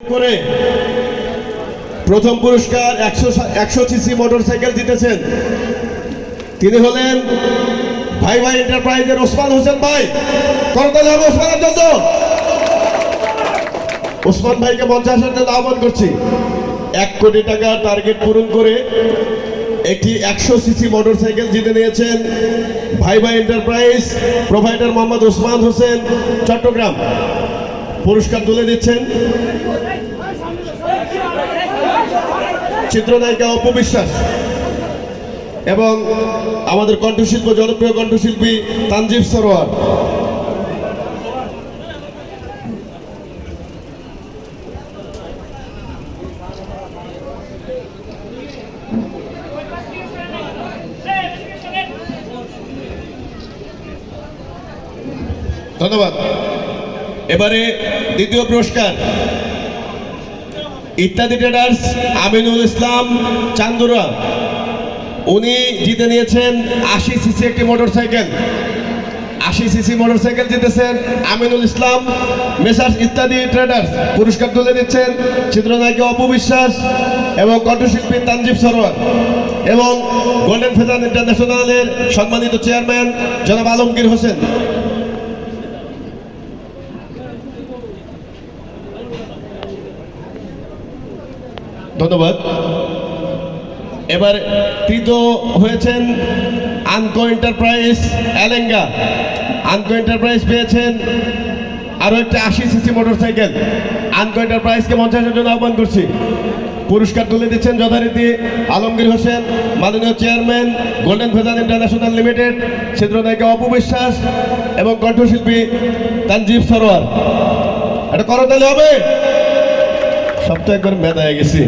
করে প্রথম পুরস্কার একশো একশো সিসি মোটরসাইকেল জিতেছেন। তিনি হলেন ভাই ভাই এন্টারপ্রাইজের ওসমান হোসেন ভাই। করতালি ওসমানের জন্য ওসমান ভাইকে মঞ্চে আসার জন্য আহ্বান করছি। এক কোটি টাকার টার্গেট পূরণ করে একটি একশো সিসি মোটরসাইকেল জিতে নিয়েছেন ভাই ভাই এন্টারপ্রাইজ প্রোভাইডার মোহাম্মদ ওসমান হোসেন, চট্টগ্রাম। পুরস্কার তুলে দিচ্ছেন চিত্রনায়িকা অপবিশ্বাস এবং আমাদের কণ্ঠশিল্প জনপ্রিয় কণ্ঠশিল্পী তানজিব সরোয়ার। ধন্যবাদ। এবারে দ্বিতীয় পুরস্কার। ইত্যাদি ট্রেডার্স আমিনুল ইসলাম চান্দুরা, উনি জিতে নিয়েছেন আশি সিসি একটি মোটরসাইকেল আশি সিসি মোটরসাইকেল জিতেছেন আমিনুল ইসলাম। মেসার্স ইত্যাদি ট্রেডার্স পুরস্কার তুলে দিচ্ছেন চিত্রনায়িকা অপবিশ্বাস এবং কণ্ঠশিল্পী তানজিব সরোয়ার। এবং গোল্ডেন ফেজান ইন্টারন্যাশনালের সম্মানিত চেয়ারম্যান জনাব আলমগীর হোসেন। ধন্যবাদ। এবার তৃতীয় হয়েছেন আনকো এন্টারপ্রাইজ অ্যালেঙ্গা আনকো এন্টারপ্রাইজ পেয়েছেন আরও একটা আশি সিসি মোটরসাইকেল। আনকো এন্টারপ্রাইজকে মঞ্চাসের জন্য আহ্বান করছি। পুরস্কার তুলে দিচ্ছেন যথারীতি আলমগীর হোসেন, মাননীয় চেয়ারম্যান, গোল্ডেন ফেজান ইন্টারন্যাশনাল লিমিটেড চিত্রনায়িকা অপবিশ্বাস এবং কণ্ঠশিল্পী তানজিব সরোয়ার। এটা করতালি হবে? তো একবার হয়ে গেছি।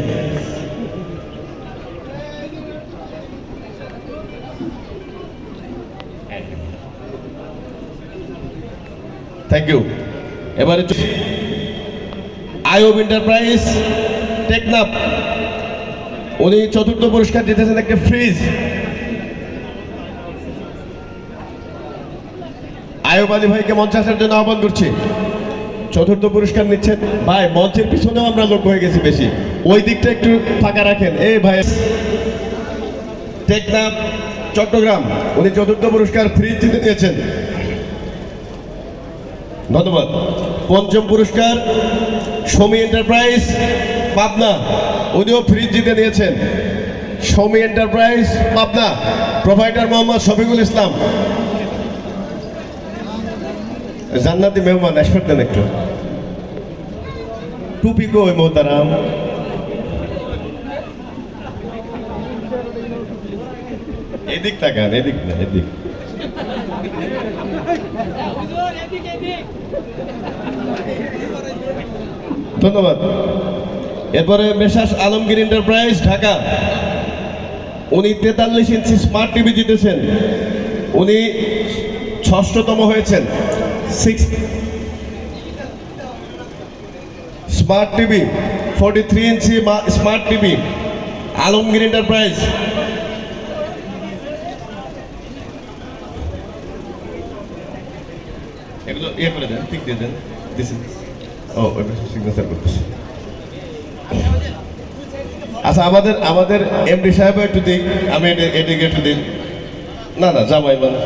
থ্যাংক ইউ এবারে আইওব এন্টারপ্রাইজ টেকনাপ উনি চতুর্থ পুরস্কার জিতেছেন একটা ফ্রিজ আয়ুব আলী ভাইকে মঞ্চে আসার জন্য আহ্বান করছি। চতুর্থ পুরস্কার নিচ্ছেন। ভাই, মঞ্চের পিছনেও আমরা লোক হয়ে গেছি বেশি। ওই দিকটা একটু ফাঁকা রাখেন। এই ভাই টেকনাপ চট্টগ্রাম। উনি চতুর্থ পুরস্কার ফ্রিজ জিতে নিয়েছেন। ধন্যবাদ। পঞ্চম পুরস্কার সমী এন্টারপ্রাইজ, পাবনা। উনিও ফ্রিজ জিতে নিয়েছেন। সমী এন্টারপ্রাইজ, পাবনা। প্রোভাইডার মোহাম্মদ শফিকুল ইসলাম। জান্নাতি মেহমান দেন একটু। টুপি কই মোহতারাম। এদিক তাকান, এদিক না, এদিক। ধন্যবাদ। এরপরে মেসাস আলমগীর এন্টারপ্রাইজ, ঢাকা। উনি তেতাল্লিশ ইঞ্চি স্মার্ট টিভি জিতেছেন। উনি ষষ্ঠতম হয়েছেন। Six smart TV forty three inch smart TV, Alamgir enterprise. ইয়ে করে দেন ঠিক দিয়ে দেন দিস ও ওই সিগনেচার করতেছি আচ্ছা আমাদের আমাদের এমডি সাহেব একটু দিন আমি এটা- একটু দিন না না জামাই মানে